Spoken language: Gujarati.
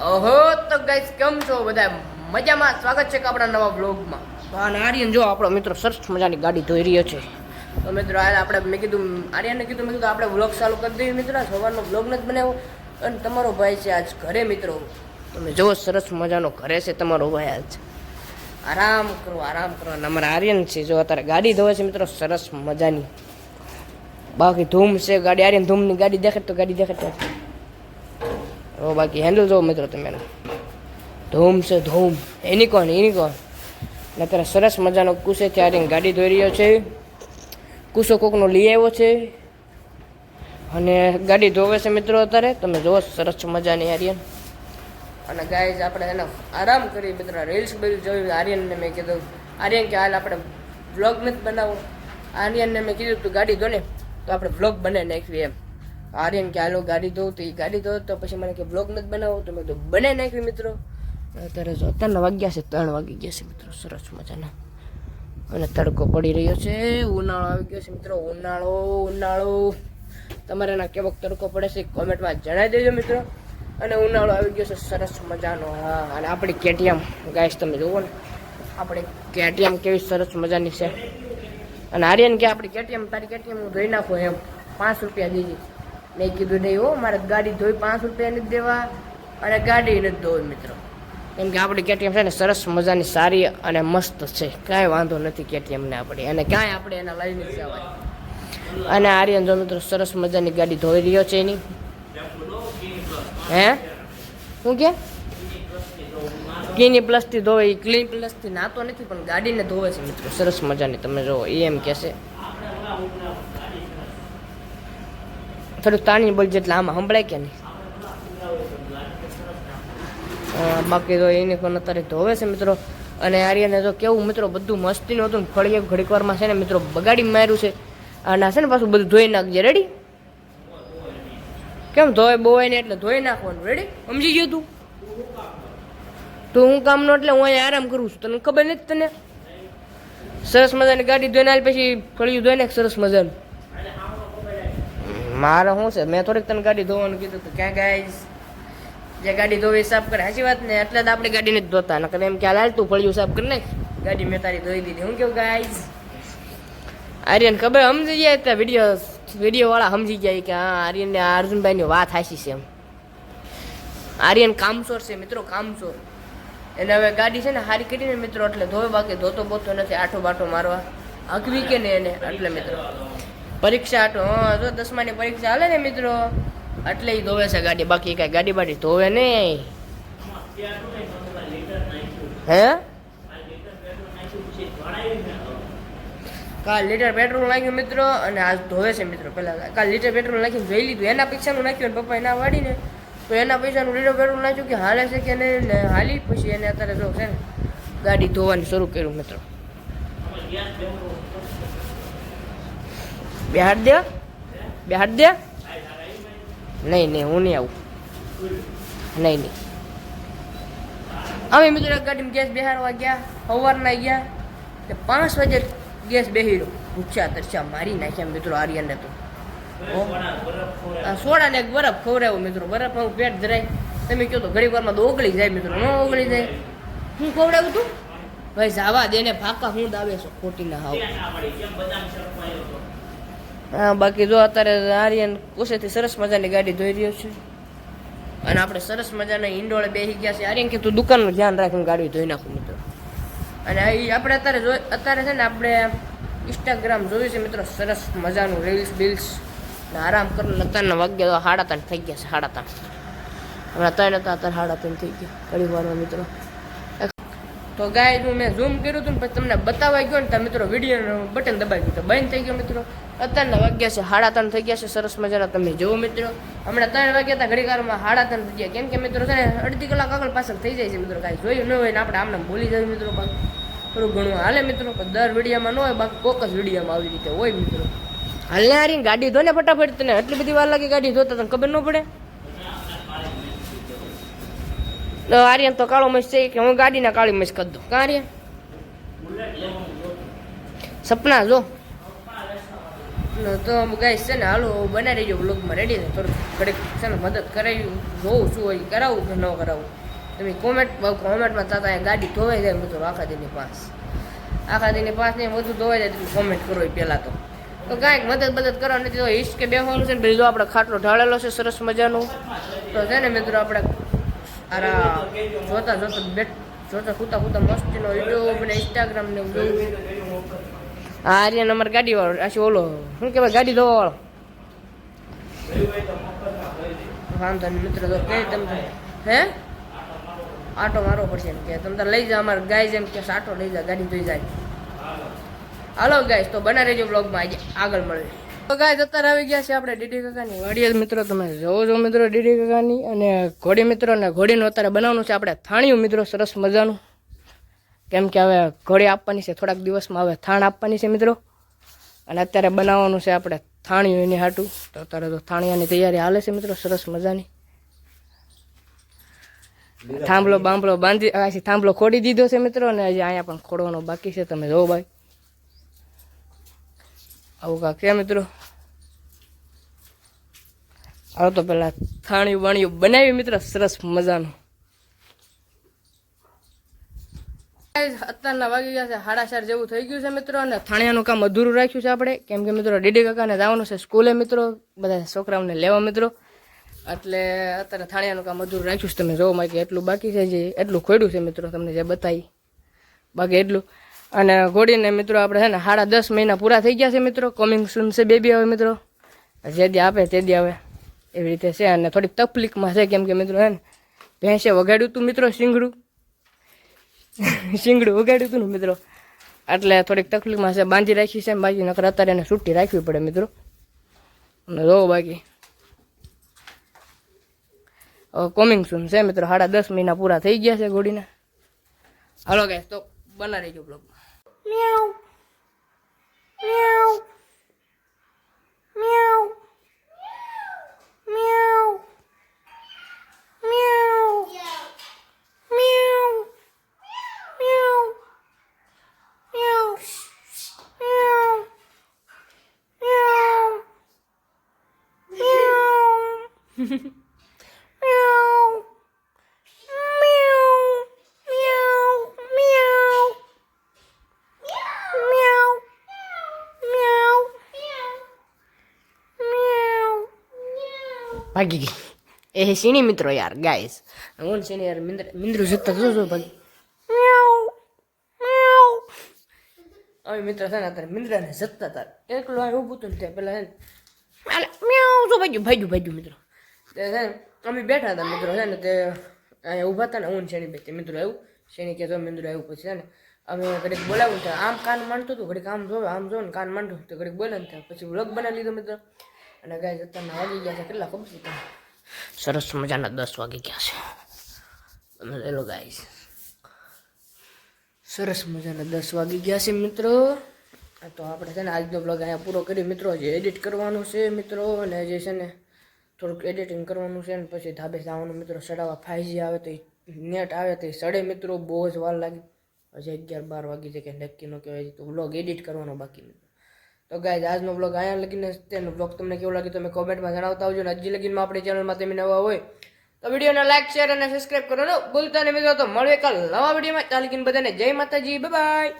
ઓહો તો ગાઈસ કેમ છો બધા? મજામાં? સ્વાગત છે કે આપણા નવા બ્લોગમાં અને આર્યન જો આપણો મિત્રો સરસ મજાની ગાડી ધોઈ રહ્યો છે. તો મિત્રો આજે આપણે મેં કીધું આર્યનને કીધું મેં કીધું આપણે બ્લોગ ચાલુ કરી દઈએ મિત્રો. સવારનો બ્લોગ નથી બનાવ્યો. અને તમારો ભાઈ છે આજ ઘરે મિત્રો. તમે જુઓ સરસ મજાનો ઘરે છે તમારો ભાઈ આજ. આરામ કરો આરામ કરો. અને અમારા આર્યન છે જો અત્યારે ગાડી ધોવે છે મિત્રો સરસ મજાની. બાકી ધૂમ છે ગાડી આર્યન ધૂમની ગાડી દેખાડ તો ગાડી દેખાડ હવે બાકી હેન્ડલ જોવો મિત્રો તમે. ધૂમ છે, ધૂમ. એની કોણ એની કોણ? અને અત્યારે સરસ મજાનો કુસે ત્યારે ગાડી ધોઈ રહ્યો છે. કુસો કોકનો લઈ આવ્યો છે. અને ગાડી ધોવે છે મિત્રો અત્યારે. તમે જુઓ સરસ મજાની આર્યન. અને ગાય આપણે એનો આરામ કરી મિત્રો. રીલ્સ બિલ જોયું આર્યનને મેં કીધું. આર્યન કે હાલ આપણે વ્લોગ નથી બનાવો આર્યનને મેં કીધું, તું ગાડી ધોને તો આપણે વ્લોગ બનાવી નાખવી એમ. આર્યન કે, હાલો, ગાડી ધોવું તો એ ગાડી ધો તો પછી મને કે બ્લોગ નથી બનાવો તો મેં તો બનાવી નાખ્યું મિત્રો. અત્યારે જો અત્યારના વાગ્યા છે, ત્રણ વાગી ગયા છે મિત્રો, સરસ મજાના. અને તડકો પડી રહ્યો છે, ઉનાળો આવી ગયો છે મિત્રો, ઉનાળો ઉનાળો. તમારે એના કેવો તડકો પડે છે, કોમેન્ટમાં જણાવી દેજો મિત્રો. અને ઉનાળો આવી ગયો છે, સરસ મજાનો. હા, અને આપણી કેટીએમ, ગાઈસ, તમે જુઓ ને, આપણી કેટીએમ કેવી સરસ મજાની છે. અને આર્યન કે, આપણી કેટીએમ, તારી કેટીએમ હું ધોઈ નાખું એમ, પાંચ રૂપિયા દીધી મેં કીધું, નહીં હો, મારે ગાડી ધોઈ પાંચ રૂપિયા નથી દેવા અને ગાડી નથી ધોવી, મિત્રો. કેમ કે આપણી કેટીએમ છે ને, સરસ મજાની, સારી અને મસ્ત છે. કાંઈ વાંધો નથી કેટીએમને આપણી. અને કાંઈ આપણે એના લઈને જવાય. અને આર્યન, જો મિત્રો, સરસ મજાની ગાડી ધોઈ રહ્યો છે એની. હે? શું કે? કિની પ્લસથી ધોવે એ ક્લીન પ્લસથી નાતો નથી, પણ ગાડીને ધોવે છે, મિત્રો. સરસ મજાની, તમે જો એ એમ કહેશે થોડુંક તાણી બોલ જેટલા આમાં સંભળાય કે નહીં. બાકી તો એને પણ અત્યારે ધોવે છે મિત્રો. અને આર્યને જો કેવું મિત્રો, બધું મસ્તીનું હતું ફળી ઘડીક વારમાં છે ને મિત્રો બગાડી માર્યું છે. અને છે ને પાછું બધું ધોઈ નાખજે રેડી કેમ ધોય બોવાય ને એટલે ધોઈ નાખવાનું રેડી સમજી ગયું તું? તું હું કામનો એટલે હું અહીંયા આરામ કરું છું, તને ખબર નથી તને? સરસ મજાની ગાડી ધોઈને પછી ફળિયું ધોઈ નાખ, સરસ મજાનું. મારે શું છે? મેં થોડીક તને ગાડી ધોવાનું કીધું તો. ક્યાં ગાઈશ જે ગાડી ધોવી સાફ કરે. સાચી વાત ને? એટલે જ આપણે ગાડી નથી ધોતા. નકર એમ ક્યાં તું ફળિયું સાફ કરી નાખ. ગાડી મેં તારી ધોઈ દીધી. હું કેવું ગાઈશ આર્યન ખબર સમજી જાય ત્યાં વીડિયો વીડિયો વાળા સમજી જાય કે હા આર્યન ને અર્જુનભાઈની વાત હાસી છે એમ. આર્યન કામચોર છે મિત્રો, કામચોર. એને હવે ગાડી છે ને હારી કરીને મિત્રો, એટલે ધોવે બાકી. ધોતો બોતો નથી. આઠો બાટો મારવા. હકવી કે ને એને? એટલે મિત્રો. પરીક્ષા જો દસમાની પરીક્ષા હાલે ને મિત્રો, એટલે એ ધોવે છે ગાડી, બાકી કાંઈ ગાડી બાડી ધોવે નહીં. હે? કાલ લીટર પેટ્રોલ નાખ્યું મિત્રો, અને આજ ધોવે છે મિત્રો પહેલાં કાલ. લીટર પેટ્રોલ નાખીને જોઈ લીધું, એના પૈસાનું નાખ્યું અને પપ્પા એના વાડીને તો એના પૈસાનું લીટર પેટ્રોલ નાખ્યું કે હાલે છે કે નહીં હાલી, પછી એને અત્યારે જો છે ને ગાડી ધોવાનું શરૂ કર્યું મિત્રો. બેહાડ દે બેહાડ દે. નહીં નહીં, હું નહીં આવું. નહીં નહીં. અમે મિત્રો ગાડીમાં ગેસ બેહારવા ગયા, સવારના ગયા કે પાંચ વાગે ગેસ બેહી રહ્યો ભૂખ્યા તરસ્યા મારી નાખ્યા મિત્રો આર્યને તો. સોડા ને બરફ ખવડાવો મિત્રો. બરફ હું પેટ ધરાય. તમે કહો તો ઘણી વારમાં તો ઓગળી જાય મિત્રો. ન ઓગળી જાય. હું ખવડાવું તું? ભાઈ, જાવા દે ને ફાકા હું દાવે છો ખોટી ના હાવ. હા, બાકી જો અત્યારે આર્યન કુશેથી સરસ મજાની ગાડી ધોઈ રહ્યો છે. અને આપણે સરસ મજાના ઈંડોળે બેસી ગયા છે આર્યન કે તું દુકાનનું ધ્યાન રાખીને ગાડી ધોઈ નાખું મિત્રો. અને આપણે અત્યારે જોઈ અત્યારે છે ને આપણે ઇન્સ્ટાગ્રામ જોયું છે મિત્રો, સરસ મજાનું રીલ્સ બિલ્સ ને આરામ કરીને અત્યારના વાગ્યા સાડા ત્રણ થઈ ગયા છે, સાડા ત્રણ. હમણાં ત્રણ હતા, અત્યારે સાડા ત્રણ થઈ ગયા. ઘણી વારમાં મિત્રો તો ગાય હું મેં ઝૂમ કર્યું હતું ને પછી તમને બતાવવા ગયો ને ત્યાં મિત્રો વિડીયોનું બટન દબાવી દીધું બંધ થઈ ગયો મિત્રો. અત્યારના વાગ્યા છે, સાડા ત્રણ થઈ ગયા છે, સરસ મજાના તમે જુઓ મિત્રો. હમણાં ત્રણ વાગ્યા હતા ઘડીકારમાં, સાડા ત્રણ થઈ ગયા. કેમ કે મિત્રો છે ને, અડધી કલાક આગળ પાછળ થઈ જાય છે મિત્રો કાંઈ જોયું ન હોય ને આપણે આમને ભૂલી જાય મિત્રો થોડું ઘણું હાલે મિત્રો, પણ દર વિડીયામાં ન હોય, બાકી કોક જ વિડીયામાં આવી રીતે હોય મિત્રો. હાલને હારી ગાડી ધોને ફટાફટ તને. એટલી બધી વાર લાગે ગાડી ધોતા તને ખબર ન પડે? આર્યન તો કાળો મસ્ત છે કે હું ગાડીના કાળી મસ્ત કરી દઉં કાં સપના જો તો ગાઈસ છે ને, હાલો, બનાવી દેજો બ્લોગમાં રેડી ને થોડુંક ઘડીક છે ને મદદ કરાવી, જોઉં શું હોય, કરાવું કે ન કરાવું. તમે કોમેન્ટ કોમેન્ટમાં થતા ગાડી ધોવાઈ જાય મિત્રો આખા દીની પાસ. આખા દીની પાસ ને બધું ધોવાઈ જાય, તમે કોમેન્ટ કરો એ પહેલાં તો. તો કાંઈક મદદ મદદ કરવા નથી તો હિસ્કે બેસવાનું છે ને, બીજો આપણે ખાટલો ઢાળેલો છે, સરસ મજાનું. તો છે ને, મિત્રો આપણે આરા જોતા જોતા બેટ જોતા કૂતા કૂતા મસ્તીનો યુટ્યુબ ને ઇન્સ્ટાગ્રામ ને હા આર્યન અમારે ગાડી વાળો આછી ઓલો, શું કહેવાય, ગાડી ધોવા વાળો? વાંધો નહીં, મિત્ર તો કે તમે હે? આટો મારવો પડશે એમ કે, તમે તાર લઈ જાઓ, અમારે ગાય જેમ કે આટો લઈ જા ગાડી ધોઈ જાય. હાલો ગાઈસ, તો બના રહેજો બ્લોગમાં આજે આગળ મળે તો ગાઈસ અત્યારે આવી ગયા છે આપણે ડીડી કાકાની વાડીએ મિત્રો, તમે જોવો છો મિત્રો ડીડી કાકાની અને ઘોડી મિત્રો અને ઘોડીનું અત્યારે બનાવવાનું છે આપણે થાણિયું મિત્રો, સરસ મજાનું. કેમ કે હવે ઘોડી આપવાની છે, થોડાક દિવસમાં હવે થાણ આપવાની છે મિત્રો. અને અત્યારે બનાવવાનું છે આપણે થાણિયું એની હાટું. તો અત્યારે તો થાણિયાની તૈયારી હાલે છે મિત્રો, સરસ મજાની. થાંભલો બાંભલો બાંધી થાંભલો ખોડી દીધો છે મિત્રો, અને હજી અહીંયા પણ ખોડવાનો બાકી છે, તમે જોવો ભાઈ. આવું કાંક છે મિત્રો? આવો તો પેલા થાણિયું બાણિયું બનાવી મિત્ર, સરસ મજાનું. અત્યારના વાગી ગયા છે સાડા ચાર જેવું થઈ ગયું છે મિત્રો, અને થાણિયાનું કામ અધૂરું રાખ્યું છે આપણે. કેમ કે મિત્રો, ડીડી કાકાને જવાનું છે સ્કૂલે મિત્રો, બધા છોકરાઓને લેવા મિત્રો. એટલે અત્યારે થાણિયાનું કામ અધૂરું રાખ્યું છે, તમે જોવો માં એટલું બાકી છે, જે એટલું ખોડ્યું છે મિત્રો, તમને જે બતાવી. બાકી એટલું. અને ઘોડીને મિત્રો આપણે છે ને સાડા દસ મહિના પૂરા થઈ ગયા છે મિત્રો. કોમિંગ સૂન છે બેબી આવે મિત્રો. જે દી આપે તે દી આવે એવી રીતે છે અને થોડીક તકલીફમાં છે કેમ કે મિત્રો હે ને ભેંસે વગાડ્યું હતું મિત્રો શીંગડું. શીંગડું વગાડ્યું હતું ને મિત્રો. એટલે થોડીક તકલીફમાં છે, બાંધી રાખી છે બાકી નકર અત્યારે એને છૂટી રાખવી પડે મિત્રો. અને જોવો બાકી. કોમિંગ સૂન છે મિત્રો. સાડા દસ મહિના પૂરા થઈ ગયા છે ઘોડીને હાલો ગાય તો બનાવી રહીજો blog Meow. Meow. Meow. Meow. ભાગી ગઈ. એ સીણી મિત્રો યાર ગાઈસ હું સીણી યાર મિંદ્ર મિંદ્ર જતા જો જો ભાગી. અમે મિત્ર છે ને અત્યારે મિંદ્રાને જતા તાર એકલો આ ઊભું હતું ને ત્યાં પેલા છે ને મ્યાઉ જો ભાગ્યું ભાગ્યું ભાગ્યું મિત્રો. તે છે ને અમે બેઠા હતા મિત્રો છે ને તે અહીંયા ઊભા હતા ને હું ને શેણી બે મિત્રો આવ્યું. શેણી કે જો મિંદ્ર આવ્યું પછી છે ને અમે ઘડીક બોલાવ્યું આમ કાન માંડતું હતું ઘડીક આમ જોવે આમ જો ને કાન માંડતું તો ઘડીક બોલે ને ત્યાં. પછી વ્લોગ બનાવી લીધો મિત્રો. અને ગાય અત્યારના વાગી ગયા છે. કેટલા ખબર છે સરસ મજાના દસ વાગી ગયા છે. તમે લેલો ગાય સરસ મજાના દસ વાગી ગયા છે મિત્રો. તો આપણે છે ને આજનો બ્લોગ અહીંયા પૂરો કરી મિત્રો જે એડિટ કરવાનું છે મિત્રો અને જે છે ને થોડુંક એડિટિંગ કરવાનું છે ને પછી ધાબે જવાનું મિત્રો. સડાવવા ફાઈજી આવે તો નેટ આવે તો સડે મિત્રો. બહુ જ વાર લાગી. હજી અગિયાર બાર વાગી છે કે નક્કી ન કહેવાય. તો બ્લોગ એડિટ કરવાનો બાકી મિત્રો તો ગાય આજનો બ્લોગ અહીંયા લગીને તેનો બ્લોગ તમને કેવો લાગે તમે કોમેન્ટમાં જણાવતા આવજો ને હજી લગીનમાં આપણી ચેનલમાં તમે નવા હોય, તો વિડીયોને લાઈક શેર અને સબસ્ક્રાઇબ કરો ભૂલતા નહીં મિત્રો. તો મળે કાલ નવા વિડીયોમાં. ચાલી બધાને જય માતાજી બાય